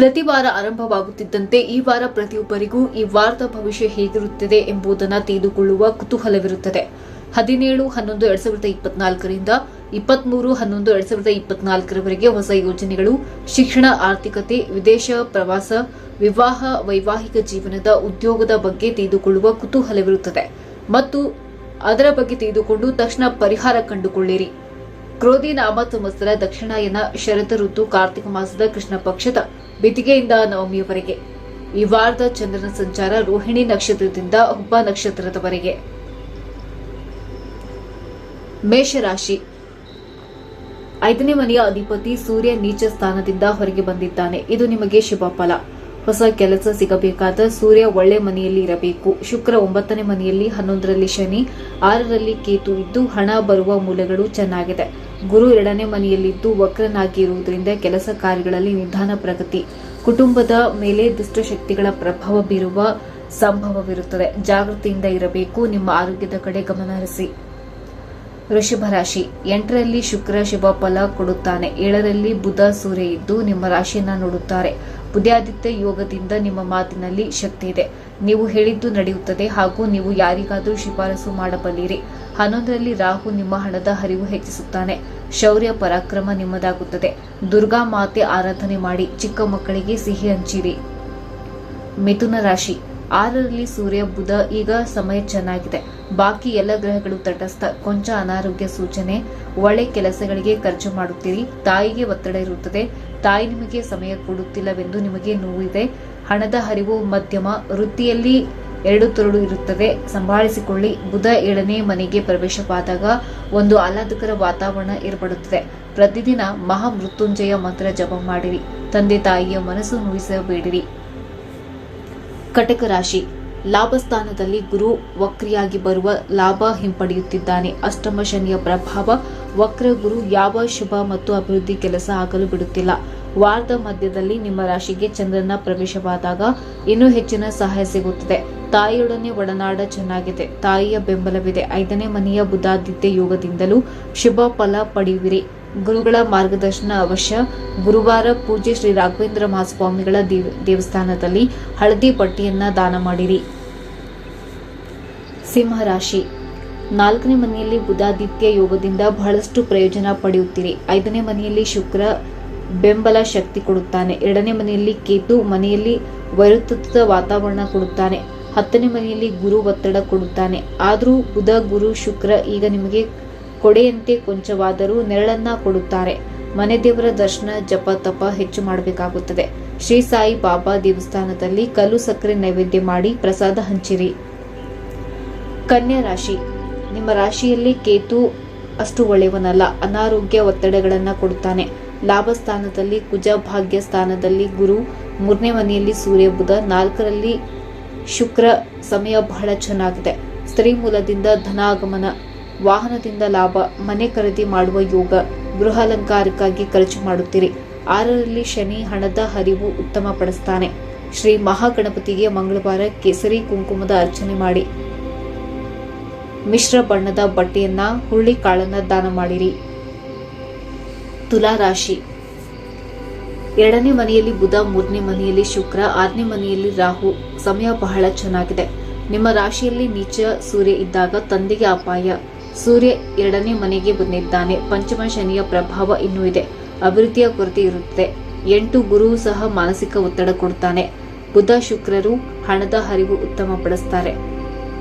ಪ್ರತಿ ವಾರ ಆರಂಭವಾಗುತ್ತಿದ್ದಂತೆ ಈ ವಾರ ಪ್ರತಿಯೊಬ್ಬರಿಗೂ ಈ ವಾರದ ಭವಿಷ್ಯ ಹೇಗಿರುತ್ತದೆ ಎಂಬುದನ್ನು ತಿಳಿದುಕೊಳ್ಳುವ ಕುತೂಹಲವಿರುತ್ತದೆ. ಹದಿನೇಳು, ಹನ್ನೊಂದು, ಎರಡ್ ಸಾವಿರದ ಇಪ್ಪತ್ನಾಲ್ಕರಿಂದ ಇಪ್ಪತ್ಮೂರು, ಹನ್ನೊಂದು, ಎರಡ್ ಸಾವಿರದ ಇಪ್ಪತ್ನಾಲ್ಕರವರೆಗೆ ಹೊಸ ಯೋಜನೆಗಳು, ಶಿಕ್ಷಣ, ಆರ್ಥಿಕತೆ, ವಿದೇಶ ಪ್ರವಾಸ, ವಿವಾಹ, ವೈವಾಹಿಕ ಜೀವನದ ಉದ್ಯೋಗದ ಬಗ್ಗೆ ತಿಳಿದುಕೊಳ್ಳುವ ಕುತೂಹಲವಿರುತ್ತದೆ. ಮತ್ತು ಅದರ ಬಗ್ಗೆ ತಿಳಿದುಕೊಂಡು ತಕ್ಷಣ ಪರಿಹಾರ ಕಂಡುಕೊಳ್ಳಿರಿ. ಕ್ರೋಧಿ ನಾಮ ಸಂವತ್ಸರ ದಕ್ಷಿಣಾಯನ ಶರದ ಋತು ಕಾರ್ತಿಕ ಮಾಸದ ಕೃಷ್ಣ ಪಕ್ಷದ ಬಿದಿಗೆಯಿಂದ ನವಮಿಯವರೆಗೆ. ಈ ವಾರದ ಚಂದ್ರನ ಸಂಚಾರ ರೋಹಿಣಿ ನಕ್ಷತ್ರದಿಂದ ಹುಬ್ಬ ನಕ್ಷತ್ರದವರೆಗೆ. ಮೇಷರಾಶಿ. ಐದನೇ ಮನೆಯ ಅಧಿಪತಿ ಸೂರ್ಯ ನೀಚ ಸ್ಥಾನದಿಂದ ಹೊರಗೆ ಬಂದಿದ್ದಾನೆ. ಇದು ನಿಮಗೆ ಶುಭ ಫಲ ಹೊಸ ಕೆಲಸ ಸಿಗಬೇಕಾದ ಸೂರ್ಯ ಒಳ್ಳೆ ಮನೆಯಲ್ಲಿ ಇರಬೇಕು. ಶುಕ್ರ ಒಂಬತ್ತನೇ ಮನೆಯಲ್ಲಿ ಹನ್ನೊಂದರಲ್ಲಿ ಶನಿ, ಆರರಲ್ಲಿ ಕೇತು ಇದ್ದು ಹಣ ಬರುವ ಮೂಲಗಳು ಚೆನ್ನಾಗಿದೆ. ಗುರು ಎರಡನೇ ಮನೆಯಲ್ಲಿದ್ದು ವಕ್ರನಾಗಿರುವುದರಿಂದ ಕೆಲಸ ಕಾರ್ಯಗಳಲ್ಲಿ ನಿಧಾನ ಪ್ರಗತಿ. ಕುಟುಂಬದ ಮೇಲೆ ದುಷ್ಟಶಕ್ತಿಗಳ ಪ್ರಭಾವ ಬೀರುವ ಸಂಭವವಿರುತ್ತದೆ. ಜಾಗೃತಿಯಿಂದ ಇರಬೇಕು. ನಿಮ್ಮ ಆರೋಗ್ಯದ ಕಡೆ ಗಮನ ಹರಿಸಿ. ವೃಷಭ ರಾಶಿ. ಎಂಟರಲ್ಲಿ ಶುಕ್ರ, ಶುಭ ಫಲ ಕೊಡುತ್ತಾನೆ. ಏಳರಲ್ಲಿ ಬುಧ, ಸೂರ್ಯ ಇದ್ದು ನಿಮ್ಮ ರಾಶಿಯನ್ನ ನೋಡುತ್ತಾರೆ. ಬುದ್ಧಾದಿತ್ಯ ಯೋಗದಿಂದ ನಿಮ್ಮ ಮಾತಿನಲ್ಲಿ ಶಕ್ತಿ ಇದೆ. ನೀವು ಹೇಳಿದ್ದು ನಡೆಯುತ್ತದೆ ಹಾಗೂ ನೀವು ಯಾರಿಗಾದರೂ ಶಿಫಾರಸು ಮಾಡಬಲ್ಲಿರಿ. ಹನ್ನೊಂದರಲ್ಲಿ ರಾಹು ನಿಮ್ಮ ಹಣದ ಹರಿವು ಹೆಚ್ಚಿಸುತ್ತಾನೆ. ಶೌರ್ಯ, ಪರಾಕ್ರಮ ನಿಮ್ಮದಾಗುತ್ತದೆ. ದುರ್ಗಾ ಮಾತೆ ಆರಾಧನೆ ಮಾಡಿ ಚಿಕ್ಕ ಮಕ್ಕಳಿಗೆ ಸಿಹಿ ಹಂಚಿರಿ. ಮಿಥುನ ರಾಶಿ. ಆರರಲ್ಲಿ ಸೂರ್ಯ, ಬುಧ, ಈಗ ಸಮಯ ಚೆನ್ನಾಗಿದೆ. ಬಾಕಿ ಎಲ್ಲ ಗ್ರಹಗಳು ತಟಸ್ಥ. ಕೊಂಚ ಅನಾರೋಗ್ಯ ಸೂಚನೆ. ಒಳ್ಳೆ ಕೆಲಸಗಳಿಗೆ ಖರ್ಚು ಮಾಡುತ್ತೀರಿ. ತಾಯಿಗೆ ಒತ್ತಡ ಇರುತ್ತದೆ. ತಾಯಿ ನಿಮಗೆ ಸಮಯ ಕೊಡುತ್ತಿಲ್ಲವೆಂದು ನಿಮಗೆ ನೋವಿದೆ. ಹಣದ ಹರಿವು ಮಧ್ಯಮ. ವೃತ್ತಿಯಲ್ಲಿ ಎರಡು ತೊರಡು ಇರುತ್ತದೆ. ಸಂಭಾಳಿಸಿಕೊಳ್ಳಿ. ಬುಧ ಏಳನೇ ಮನೆಗೆ ಪ್ರವೇಶವಾದಾಗ ಒಂದು ಆಹ್ಲಾದಕರ ವಾತಾವರಣ ಏರ್ಪಡುತ್ತದೆ. ಪ್ರತಿದಿನ ಮಹಾಮೃತ್ಯುಂಜಯ ಮಂತ್ರ ಜಪ ಮಾಡಿರಿ. ತಂದೆ ತಾಯಿಯ ಮನಸ್ಸು ನೋಯಿಸಬೇಡಿರಿ. ಕಟಕ ರಾಶಿ ಲಾಭಸ್ಥಾನದಲ್ಲಿ ಗುರು ವಕ್ರಿಯಾಗಿ ಬರುವ ಲಾಭ ಹಿಂಪಡೆಯುತ್ತಿದ್ದಾನೆ. ಅಷ್ಟಮ ಶನಿಯ ಪ್ರಭಾವ, ವಕ್ರ ಗುರು ಯಾವ ಶುಭ ಮತ್ತು ಅಭಿವೃದ್ಧಿ ಕೆಲಸ ಆಗಲು ಬಿಡುತ್ತಿಲ್ಲ. ವಾರದ ಮಧ್ಯದಲ್ಲಿ ನಿಮ್ಮ ರಾಶಿಗೆ ಚಂದ್ರನ ಪ್ರವೇಶವಾದಾಗ ಇನ್ನೂ ಹೆಚ್ಚಿನ ಸಹಾಯ ಸಿಗುತ್ತದೆ. ತಾಯಿಯೊಡನೆ ಒಡನಾಡ ಚೆನ್ನಾಗಿದೆ. ತಾಯಿಯ ಬೆಂಬಲವಿದೆ. ಐದನೇ ಮನೆಯ ಬುಧಾದಿತ್ಯ ಯೋಗದಿಂದಲೂ ಶುಭ ಫಲ ಪಡೆಯುವಿರಿ. ಗುರುಗಳ ಮಾರ್ಗದರ್ಶನ ಅವಶ್ಯ. ಗುರುವಾರ ಪೂಜೆ ಶ್ರೀ ರಾಘವೇಂದ್ರ ಮಹಾಸ್ವಾಮಿಗಳ ದೇವ- ದೇವಸ್ಥಾನದಲ್ಲಿ ಹಳದಿ ಪಟ್ಟಿಯನ್ನ ದಾನ ಮಾಡಿರಿ. ಸಿಂಹರಾಶಿ ನಾಲ್ಕನೇ ಮನೆಯಲ್ಲಿ ಬುಧಾದಿತ್ಯ ಯೋಗದಿಂದ ಬಹಳಷ್ಟು ಪ್ರಯೋಜನ ಪಡೆಯುತ್ತೀರಿ. ಐದನೇ ಮನೆಯಲ್ಲಿ ಶುಕ್ರ ಬೆಂಬಲ ಶಕ್ತಿ ಕೊಡುತ್ತಾನೆ. ಎರಡನೇ ಮನೆಯಲ್ಲಿ ಕೇತು ಮನೆಯಲ್ಲಿ ವೈರುತ್ವದ ವಾತಾವರಣ ಕೊಡುತ್ತಾನೆ. ಹತ್ತನೇ ಮನೆಯಲ್ಲಿ ಗುರು ಒತ್ತಡ ಕೊಡುತ್ತಾನೆ. ಆದರೂ ಬುಧ, ಗುರು, ಶುಕ್ರ ಈಗ ನಿಮಗೆ ಕೊಡೆಯಂತೆ ಕೊಂಚವಾದರೂ ನೆರಳನ್ನ ಕೊಡುತ್ತಾರೆ. ಮನೆ ದೇವರ ದರ್ಶನ ಜಪ ತಪ ಹೆಚ್ಚು ಮಾಡಬೇಕಾಗುತ್ತದೆ. ಶ್ರೀ ಸಾಯಿ ಬಾಬಾ ದೇವಸ್ಥಾನದಲ್ಲಿ ಕಲ್ಲು ಸಕ್ಕರೆ ನೈವೇದ್ಯ ಮಾಡಿ ಪ್ರಸಾದ ಹಂಚಿರಿ. ಕನ್ಯಾ ರಾಶಿ. ನಿಮ್ಮ ರಾಶಿಯಲ್ಲಿ ಕೇತು ಅಷ್ಟು ಒಳ್ಳೆಯವನಲ್ಲ. ಅನಾರೋಗ್ಯ ಒತ್ತಡಗಳನ್ನು ಕೊಡುತ್ತಾನೆ. ಲಾಭ ಸ್ಥಾನದಲ್ಲಿ ಕುಜ ಭಾಗ್ಯ ಸ್ಥಾನದಲ್ಲಿ ಗುರು. ಮೂರನೇ ಮನೆಯಲ್ಲಿ ಸೂರ್ಯ ಬುಧ. ನಾಲ್ಕರಲ್ಲಿ ಶುಕ್ರ. ಸಮಯ ಬಹಳ ಚೆನ್ನಾಗಿದೆ. ಸ್ತ್ರೀ ಮೂಲದಿಂದ ಧನಾಗಮನ. ವಾಹನದಿಂದ ಲಾಭ, ಮನೆ ಖರೀದಿ ಮಾಡುವ ಯೋಗ, ಗೃಹಾಲಂಕಾರಕ್ಕಾಗಿ ಖರ್ಚು ಮಾಡುತ್ತೀರಿ. ಆರರಲ್ಲಿ ಶನಿ ಹಣದ ಹರಿವು ಉತ್ತಮಪಡಿಸ್ತಾನೆ ಶ್ರೀ ಮಹಾಗಣಪತಿಗೆ ಮಂಗಳವಾರ ಕೇಸರಿ ಕುಂಕುಮದ ಅರ್ಚನೆ ಮಾಡಿ. ಮಿಶ್ರ ಬಣ್ಣದ ಬಟ್ಟೆಯನ್ನ ಹುರುಳಿ ಕಾಳನ್ನ ದಾನ ಮಾಡಿರಿ. ತುಲಾ ರಾಶಿ. ಎರಡನೇ ಮನೆಯಲ್ಲಿ ಬುಧ, ಮೂರನೇ ಮನೆಯಲ್ಲಿ ಶುಕ್ರ, ಆರನೇ ಮನೆಯಲ್ಲಿ ರಾಹು. ಸಮಯ ಬಹಳ ಚೆನ್ನಾಗಿದೆ. ನಿಮ್ಮ ರಾಶಿಯಲ್ಲಿ ನೀಚ, ಸೂರ್ಯ ಇದ್ದಾಗ ತಂದೆಗೆ ಅಪಾಯ. ಸೂರ್ಯ ಎರಡನೇ ಮನೆಗೆ ಬಂದಿದ್ದಾನೆ. ಪಂಚಮ ಶನಿಯ ಪ್ರಭಾವ ಇನ್ನೂ ಇದೆ. ಅಭಿವೃದ್ಧಿಯ ಕೊರತೆ ಇರುತ್ತದೆ. ಎಂಟು ಗುರು ಸಹ ಮಾನಸಿಕ ಒತ್ತಡ ಕೊಡ್ತಾನೆ. ಬುಧ ಶುಕ್ರರು ಹಣದ ಹರಿವು ಉತ್ತಮಪಡಿಸ್ತಾರೆ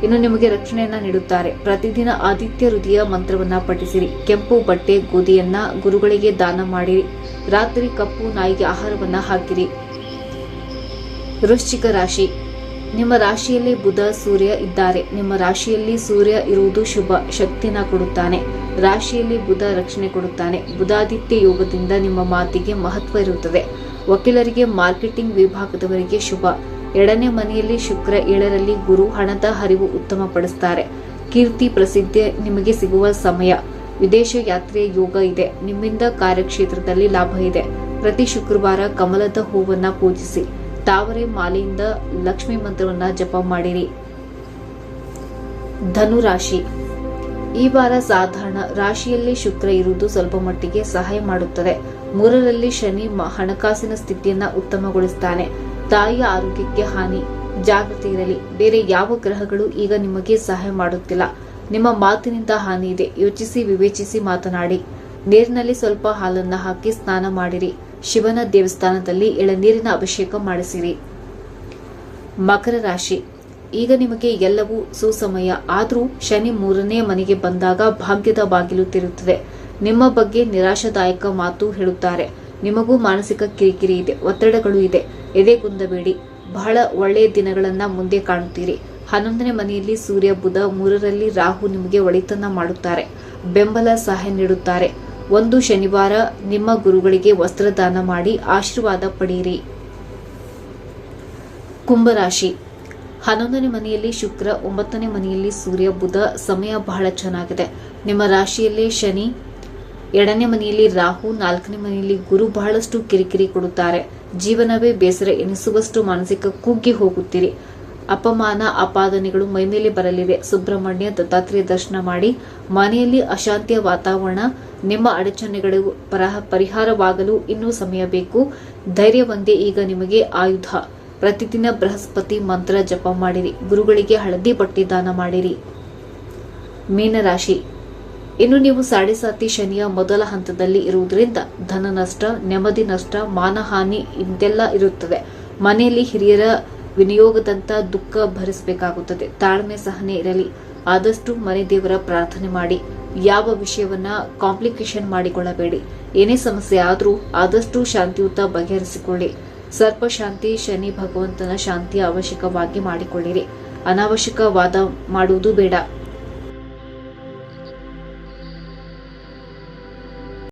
ಇನ್ನು ನಿಮಗೆ ರಕ್ಷಣೆಯನ್ನ ನೀಡುತ್ತಾರೆ. ಪ್ರತಿದಿನ ಆದಿತ್ಯ ಹೃದಯ ಮಂತ್ರವನ್ನ ಪಠಿಸಿರಿ. ಕೆಂಪು ಬಟ್ಟೆ, ಗೋಧಿಯನ್ನ ಗುರುಗಳಿಗೆ ದಾನ ಮಾಡಿರಿ. ರಾತ್ರಿ ಕಪ್ಪು ನಾಯಿಗೆ ಆಹಾರವನ್ನ ಹಾಕಿರಿ. ವೃಶ್ಚಿಕ ರಾಶಿ. ನಿಮ್ಮ ರಾಶಿಯಲ್ಲಿ ಬುಧ, ಸೂರ್ಯ ಇದ್ದಾರೆ. ನಿಮ್ಮ ರಾಶಿಯಲ್ಲಿ ಸೂರ್ಯ ಇರುವುದು ಶುಭ, ಶಕ್ತಿನ ಕೊಡುತ್ತಾನೆ. ರಾಶಿಯಲ್ಲಿ ಬುಧ ರಕ್ಷಣೆ ಕೊಡುತ್ತಾನೆ. ಬುಧಾದಿತ್ಯ ಯೋಗದಿಂದ ನಿಮ್ಮ ಮಾತಿಗೆ ಮಹತ್ವ ಇರುತ್ತದೆ. ವಕೀಲರಿಗೆ, ಮಾರ್ಕೆಟಿಂಗ್ ವಿಭಾಗದವರಿಗೆ ಶುಭ. ಎರಡನೇ ಮನೆಯಲ್ಲಿ ಶುಕ್ರ, ಏಳರಲ್ಲಿ ಗುರು ಹಣದ ಹರಿವು ಉತ್ತಮಪಡಿಸುತ್ತಾರೆ ಕೀರ್ತಿ, ಪ್ರಸಿದ್ಧಿ ನಿಮಗೆ ಸಿಗುವ ಸಮಯ. ವಿದೇಶ ಯಾತ್ರೆಯ ಯೋಗ ಇದೆ. ನಿಮ್ಮಿಂದ ಕಾರ್ಯಕ್ಷೇತ್ರದಲ್ಲಿ ಲಾಭ ಇದೆ. ಪ್ರತಿ ಶುಕ್ರವಾರ ಕಮಲದ ಹೂವನ್ನ ಪೂಜಿಸಿ. ತಾವರೆ ಮಾಲೆಯಿಂದ ಲಕ್ಷ್ಮಿ ಮಂತ್ರವನ್ನ ಜಪ ಮಾಡಿರಿ. ಧನುರಾಶಿ. ಈ ವಾರ ಸಾಧಾರಣ ರಾಶಿಯಲ್ಲಿ ಶುಕ್ರ ಇರುವುದು ಸ್ವಲ್ಪ ಮಟ್ಟಿಗೆ ಸಹಾಯ ಮಾಡುತ್ತದೆ. ಮೂರರಲ್ಲಿ ಶನಿ ಹಣಕಾಸಿನ ಸ್ಥಿತಿಯನ್ನ ಉತ್ತಮಗೊಳಿಸುತ್ತಾನೆ ತಾಯಿಯ ಆರೋಗ್ಯಕ್ಕೆ ಹಾನಿ. ಜಾಗೃತಿ ಇರಲಿ. ಬೇರೆ ಯಾವ ಗ್ರಹಗಳು ಈಗ ನಿಮಗೆ ಸಹಾಯ ಮಾಡುತ್ತಿಲ್ಲ. ನಿಮ್ಮ ಮಾತಿನಿಂದ ಹಾನಿ ಇದೆ. ಯೋಚಿಸಿ, ವಿವೇಚಿಸಿ ಮಾತನಾಡಿ. ನೀರಿನಲ್ಲಿ ಸ್ವಲ್ಪ ಹಾಲನ್ನ ಹಾಕಿ ಸ್ನಾನ ಮಾಡಿರಿ. ಶಿವನ ದೇವಸ್ಥಾನದಲ್ಲಿ ಎಳನೀರಿನ ಅಭಿಷೇಕ ಮಾಡಿಸಿರಿ. ಮಕರ ರಾಶಿ. ಈಗ ನಿಮಗೆ ಎಲ್ಲವೂ ಸುಸಮಯ. ಆದರೂ ಶನಿ ಮೂರನೇ ಮನೆಗೆ ಬಂದಾಗ ಭಾಗ್ಯದ ಬಾಗಿಲು ತಿರುತ್ತದೆ ನಿಮ್ಮ ಬಗ್ಗೆ ನಿರಾಶಾದಾಯಕ ಮಾತು ಹೇಳುತ್ತಾರೆ. ನಿಮಗೂ ಮಾನಸಿಕ ಕಿರಿಕಿರಿ ಇದೆ. ಒತ್ತಡಗಳು ಇದೆ. ಎದೆಗುಂದಬೇಡಿ ಬಹಳ ಒಳ್ಳೆಯ ದಿನಗಳನ್ನ ಮುಂದೆ ಕಾಣುತ್ತೀರಿ. ಹನ್ನೊಂದನೇ ಮನೆಯಲ್ಲಿ ಸೂರ್ಯ, ಬುಧ ಮೂರರಲ್ಲಿ ರಾಹು ನಿಮಗೆ ಒಳಿತನ್ನ ಮಾಡುತ್ತಾರೆ. ಬೆಂಬಲ ಸಹಾಯ ನೀಡುತ್ತಾರೆ. ಒಂದು ಶನಿವಾರ ನಿಮ್ಮ ಗುರುಗಳಿಗೆ ವಸ್ತ್ರದಾನ ಮಾಡಿ ಆಶೀರ್ವಾದ ಪಡೆಯಿರಿ. ಕುಂಭರಾಶಿ. ಹನ್ನೊಂದನೇ ಮನೆಯಲ್ಲಿ ಶುಕ್ರ, ಒಂಬತ್ತನೇ ಮನೆಯಲ್ಲಿ ಸೂರ್ಯ, ಬುಧ, ಸಮಯ ಬಹಳ ಚೆನ್ನಾಗಿದೆ. ನಿಮ್ಮ ರಾಶಿಯಲ್ಲಿ ಶನಿ, ಎರಡನೇ ಮನೆಯಲ್ಲಿ ರಾಹು, ನಾಲ್ಕನೇ ಮನೆಯಲ್ಲಿ ಗುರು ಬಹಳಷ್ಟು ಕಿರಿಕಿರಿ ಕೊಡುತ್ತಾರೆ. ಜೀವನವೇ ಬೇಸರ ಎನಿಸುವಷ್ಟು ಮಾನಸಿಕ ಕುಗ್ಗಿ ಹೋಗುತ್ತೀರಿ. ಅಪಮಾನ, ಅಪಾದನೆಗಳು ಮೈಮೇಲೆ ಬರಲಿವೆ. ಸುಬ್ರಹ್ಮಣ್ಯ ದತ್ತಾತ್ರೇಯ ದರ್ಶನ ಮಾಡಿ ಮನೆಯಲ್ಲಿ ಅಶಾಂತಿಯ ವಾತಾವರಣ ನಿಮ್ಮ ಅಡಚಣೆಗಳು ಪರಹ- ಪರಿಹಾರವಾಗಲು ಇನ್ನೂ ಸಮಯ ಬೇಕು. ಧೈರ್ಯ ಒಂದೇ ಈಗ ನಿಮಗೆ ಆಯುಧ. ಪ್ರತಿದಿನ ಬೃಹಸ್ಪತಿ ಮಂತ್ರ ಜಪ ಮಾಡಿರಿ. ಗುರುಗಳಿಗೆ ಹಳದಿ ಬಟ್ಟೆ ದಾನ ಮಾಡಿರಿ. ಮೀನರಾಶಿ. ಇನ್ನು ನೀವು ಸಾಡೆಸಾತಿ ಶನಿಯ ಮೊದಲ ಹಂತದಲ್ಲಿ ಇರುವುದರಿಂದ ಧನ ನಷ್ಟ, ನೆಮ್ಮದಿ ನಷ್ಟ, ಮಾನಹಾನಿ ಇದೆಲ್ಲ ಇರುತ್ತದೆ. ಮನೆಯಲ್ಲಿ ಹಿರಿಯರ ವಿನಿಯೋಗದಂತ ದುಃಖ ಭರಿಸಬೇಕಾಗುತ್ತದೆ. ತಾಳ್ಮೆ ಸಹನೆ ಇರಲಿ. ಆದಷ್ಟು ಮನೆ ದೇವರ ಪ್ರಾರ್ಥನೆ ಮಾಡಿ. ಯಾವ ವಿಷಯವನ್ನ ಕಾಂಪ್ಲಿಕೇಶನ್ ಮಾಡಿಕೊಳ್ಳಬೇಡಿ. ಏನೇ ಸಮಸ್ಯೆ ಆದರೂ ಆದಷ್ಟು ಶಾಂತಿಯುತ ಬಗೆಹರಿಸಿಕೊಳ್ಳಿ. ಸರ್ಪ ಶಾಂತಿ, ಶನಿ ಭಗವಂತನ ಶಾಂತಿ ಅವಶ್ಯಕವಾಗಿ ಮಾಡಿಕೊಳ್ಳಿರಿ. ಅನಾವಶ್ಯಕ ವಾದ ಮಾಡುವುದು ಬೇಡ.